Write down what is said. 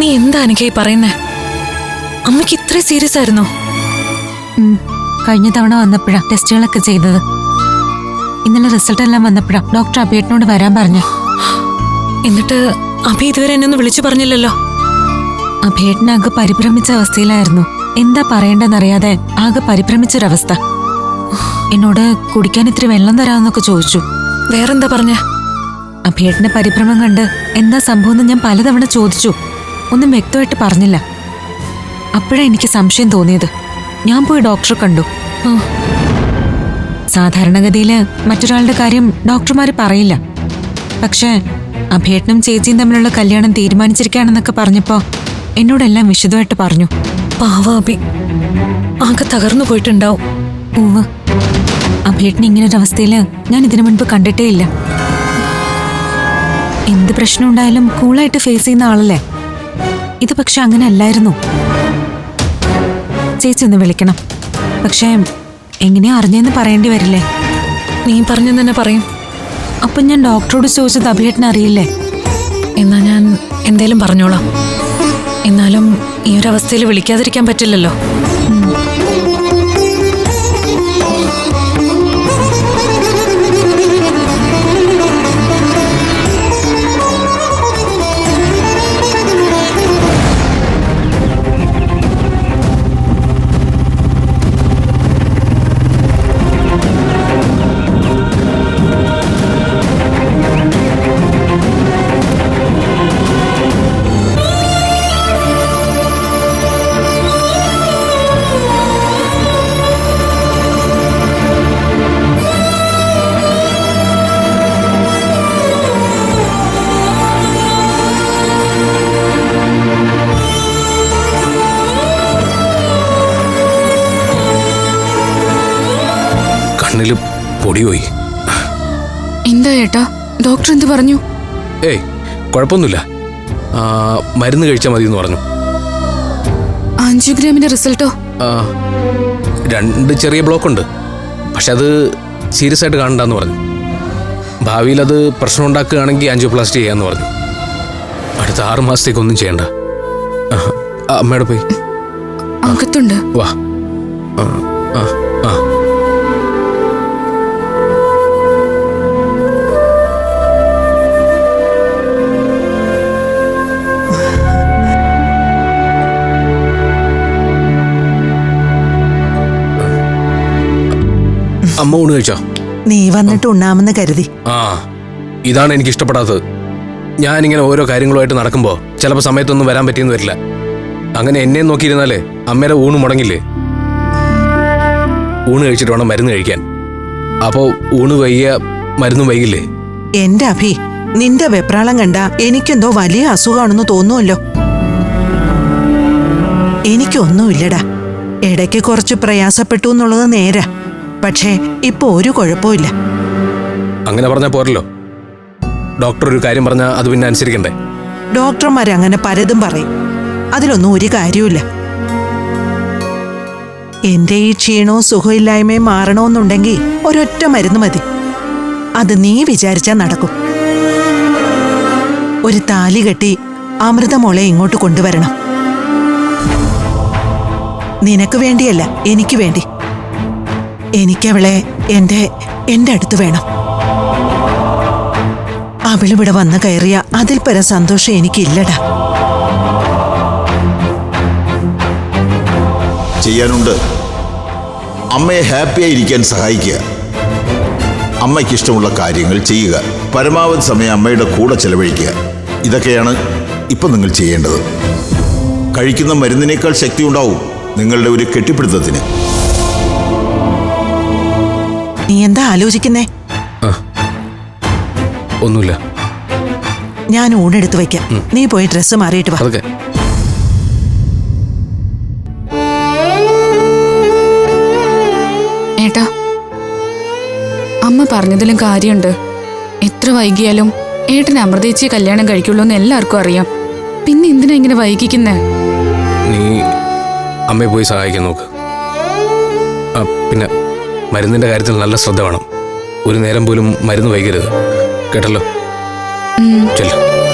നീ എന്താ എനിക്ക് പറയുന്നേ? അമ്മയ്ക്ക് ഇത്ര സീരിയസ് ആയിരുന്നോ? കഴിഞ്ഞ തവണ വന്നപ്പോഴാ ടെസ്റ്റുകളൊക്കെ ചെയ്തത്. ഇന്നലെ റിസൾട്ട് എല്ലാം വന്നപ്പോഴാ ഡോക്ടർ അഭിയേട്ടിനോട് വരാൻ പറഞ്ഞു. എന്നിട്ട് അഭി ഇതുവരെ എന്നെ ഒന്ന് വിളിച്ചു പറഞ്ഞില്ലല്ലോ? അഭേട്ടൻ ആകെ പരിഭ്രമിച്ച അവസ്ഥയിലായിരുന്നു. എന്താ പറയേണ്ടെന്നറിയാതെ ആകെ പരിഭ്രമിച്ചൊരവസ്ഥ. എന്നോട് കുടിക്കാൻ ഇത്തിരി വെള്ളം തരാമെന്നൊക്കെ ചോദിച്ചു. വേറെന്താ പറഞ്ഞ? അഭിയേട്ടന്റെ പരിഭ്രമം കണ്ട് എന്താ സംഭവം എന്ന് ഞാൻ പലതവണ ചോദിച്ചു. ഒന്നും വ്യക്തമായിട്ട് പറഞ്ഞില്ല. അപ്പോഴാ എനിക്ക് സംശയം തോന്നിയത്. ഞാൻ പോയി ഡോക്ടറെ കണ്ടു. സാധാരണഗതിയിൽ മറ്റൊരാളുടെ കാര്യം ഡോക്ടർമാർ പറയില്ല. പക്ഷേ അഭേട്ടനും ചേച്ചിയും തമ്മിലുള്ള കല്യാണം തീരുമാനിച്ചിരിക്കുകയാണെന്നൊക്കെ പറഞ്ഞപ്പോ എന്നോടെല്ലാം വിശദമായിട്ട് പറഞ്ഞു. പാവാബി. ആകെ തകർന്നു പോയിട്ടുണ്ടാവും. ഉവ് അഭേട്ടൻ ഇങ്ങനൊരവസ്ഥയിൽ ഞാൻ ഇതിനു മുൻപ് കണ്ടിട്ടേ ഇല്ല. എന്ത് പ്രശ്നം ഉണ്ടായാലും കൂളായിട്ട് ഫേസ് ചെയ്യുന്ന ആളല്ലേ? ഇത് പക്ഷെ അങ്ങനെ അല്ലായിരുന്നു ചേച്ചി ഒന്ന് വിളിക്കണം. പക്ഷേ എങ്ങനെയാ അറിഞ്ഞെന്ന് പറയേണ്ടി വരില്ലേ? നീ പറഞ്ഞു തന്നെ പറയും. അപ്പം ഞാൻ ഡോക്ടറോട് ചോദിച്ചത് അഭിയേട്ടനെ അറിയില്ലേ? എന്നാ ഞാൻ എന്തേലും പറഞ്ഞോളാം. എന്നാലും ഈ ഒരു അവസ്ഥയിൽ വിളിക്കാതിരിക്കാൻ പറ്റില്ലല്ലോ. കണ്ണിൽ പൊടിപോയി. എന്താ ഏട്ടാ? ഡോക്ടർ എന്ത് പറഞ്ഞു? ഏയ് കുഴപ്പമൊന്നുമില്ല. മരുന്ന് കഴിച്ചാൽ മതി എന്ന് പറഞ്ഞു. ആൻജിയോഗ്രാമിന്റെ റിസൾട്ടോ? രണ്ട് ചെറിയ ബ്ലോക്ക് ഉണ്ട് പക്ഷെ അത് സീരിയസ് ആയിട്ട് കാണണ്ടെന്ന് പറഞ്ഞു. ഭാവിയിൽ അത് പ്രശ്നം ഉണ്ടാക്കുകയാണെങ്കിൽ ആൻജിയോപ്ലാസ്റ്റി ചെയ്യാന്ന് പറഞ്ഞു. അടുത്ത ആറ് മാസത്തേക്ക് ഒന്നും ചെയ്യണ്ട. അമ്മയുടെ പോയി. വാ. ആ, ആ, അമ്മ ഊണ് കഴിച്ചോ? നീ വന്നിട്ട് ഉണ്ണാമെന്ന് കരുതി. ആ ഇതാണ് എനിക്ക് ഇഷ്ടപ്പെടാത്തത് ഇങ്ങനെ ഓരോ കാര്യങ്ങളുമായിട്ട് നടക്കുമ്പോ ചിലപ്പോ സമയത്തൊന്നും വരാൻ പറ്റിയെന്ന് വരില്ല. അങ്ങനെ എന്നെ നോക്കിയിരുന്നാലേ അമ്മയുടെ ഊണ് മുടങ്ങില്ലേ? ഊണ് കഴിച്ചിട്ട് വേണം മരുന്ന് കഴിക്കാൻ. അപ്പോൾ ഊണ് വൈകിയ മരുന്നും വൈകില്ലേ? എന്റെ അഭി നിന്റെ വെപ്രാളം കണ്ട എനിക്കെന്തോ വലിയ അസുഖമാണെന്ന് തോന്നുമല്ലോ എനിക്കൊന്നുമില്ലടാ. ഇടയ്ക്ക് കുറച്ച് പ്രയാസപ്പെട്ടു എന്നുള്ളത് നേരാ. പക്ഷേ ഇപ്പോ ഒരു കുഴപ്പമില്ല അങ്ങനെ പറഞ്ഞാൽ പോരല്ലോ. ഡോക്ടർ ഒരു കാര്യം പറഞ്ഞാൽ അത് പിന്നെ അനുസരിക്കണ്ടേ? ഡോക്ടർമാർ അങ്ങനെ പലതും പറയും. അതിലൊന്നും ഒരു കാര്യമില്ല എന്റെ ഈ ക്ഷീണവും സുഖമില്ലായ്മയും മാറണമെന്നുണ്ടെങ്കിൽ ഒരൊറ്റ മരുന്ന് മതി. അത് നീ വിചാരിച്ചാൽ നടക്കും. ഒരു താലി കെട്ടി അമൃതമോളെ ഇങ്ങോട്ട് കൊണ്ടുവരണം. നിനക്ക് വേണ്ടിയല്ല എനിക്ക് വേണ്ടി. എനിക്കവളെ എന്റെ എന്റെ അടുത്ത് വേണം. അവളിവിടെ വന്ന് കയറിയ അതിൽ പരം സന്തോഷം എനിക്കില്ലടാ. ചെയ്യാനുണ്ട്. അമ്മയെ ഹാപ്പിയായി ഇരിക്കാൻ സഹായിക്കുക. അമ്മയ്ക്ക് ഇഷ്ടമുള്ള കാര്യങ്ങൾ ചെയ്യുക. പരമാവധി സമയം അമ്മയുടെ കൂടെ ചെലവഴിക്കുക. ഇതൊക്കെയാണ് ഇപ്പം നിങ്ങൾ ചെയ്യേണ്ടത്. കഴിക്കുന്ന മരുന്നിനേക്കാൾ ശക്തി ഉണ്ടാവും നിങ്ങളുടെ ഒരു കെട്ടിപ്പിടുത്തത്തിന്. നീ എന്താ ആലോചിക്കുന്നേ? ഒന്നുമില്ല. ഞാൻ ഊണെടുത്ത് വയ്ക്കാം. നീ പോയി ഡ്രസ്സ് മാറിയിട്ട് വാ. ഏട്ടാ അമ്മ പറഞ്ഞതിലും കാര്യമുണ്ട്. എത്ര വൈകിയാലും ഏട്ടൻ അമൃതേച്ചിയെ കല്യാണം കഴിക്കുള്ളൂ എന്ന് എല്ലാവർക്കും അറിയാം. പിന്നെ എന്തിനാ ഇങ്ങനെ വൈകിക്കുന്നേ? നീ അമ്മയെ പോയി സഹായിക്കാൻ നോക്ക്. പിന്നെ മരുന്നിന്റെ കാര്യത്തിൽ നല്ല ശ്രദ്ധ വേണം. ഒരു നേരം പോലും മരുന്ന് വൈകരുത്. കേട്ടല്ലോ? ചെല്ലു.